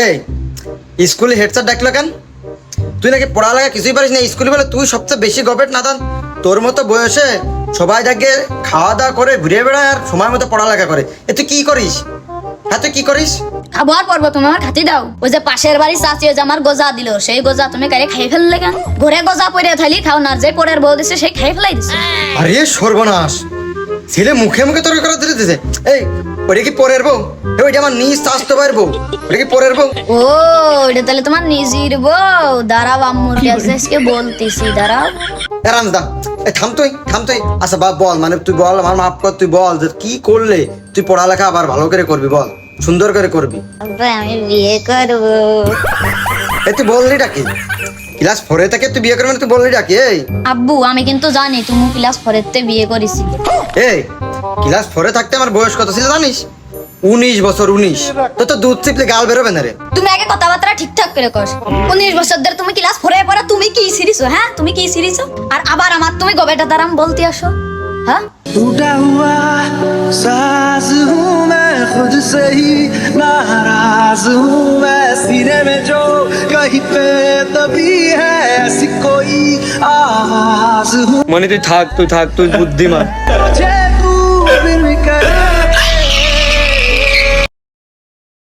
এই স্কুলে head sir ডাকলো কেন? তুই নাকি পড়ালেখা কিছুই পারিস না স্কুলে বলে তুই সবচেয়ে বেশি গবেট নাদান তোর মতো বয়সে সবাই দেখে খাওয়া দাওয়া করে ঘুরে বেড়ায় আর সময় মতো পড়ালেখা করে। এ তুই কি করিস? হ্যাঁ তুই কি করিস? আবার পড়ব তুমি আমার খাতি দাও। ওই যে পাশের বাড়ি চাচি ওই যে আমার গোজা দিল সেই গোজা তুমি কারে খাই ফেললে কেন? ঘরে গোজা পরে থালি খাও না যে পরের বউ দিছে সেই খাই ফেলাই দিছে। আরে সর্বনাশ! ছেলে মুখে মুখে তর্ক করা দিতেছে এই ওটা কি পরের বউ? ওইটা আমার নিজ ভাইয়ের বউ। ওটা কি পরের বউ? ও এটা তাহলে তোমার নিজের বউ। দাঁড়াও আম্মুর কাছে আজকে বলতেছি দাঁড়াও। রামদা এ থাম তুই থাম তুই। আচ্ছা বাপ বল মানে তুই বল আমার মাফ কর তুই বল যে কি করলে তুই পড়ালেখা আবার ভালো করে করবি বল। সুন্দর করে করবি। আমি বিয়ে করব। এ তুই বললি ডাকি ক্লাস ফোরে থেকে তুই বিয়ে করবি না তুই বললি ডাকি এই আব্বু আমি কিন্তু জানি তুমি ক্লাস ফোরেতে বিয়ে করেছি এই ক্লাস ফোরে থাকতে আমার বয়স কত ছিল জানিস উনিশ বছর উনিশ তো তো দুধ চিপলে গাল বেরোবে না রে তুমি আগে কথাবার্তা ঠিকঠাক করে কর উনিশ বছর ধরে তুমি ক্লাস ফোরে পড়া তুমি কি সিরিছো হ্যাঁ তুমি কি সিরিছো আর আবার আমার তুমি গবেটা দ্বারা বলতে আসো হ্যাঁ टूटा हुआ साज हूँ मैं खुद से ही नाराज हूँ मैं सीने में जो कहीं पे दबी है ऐसी कोई आवाज हूँ মানে তুই থাক তুই থাক তুই বুদ্ধিমান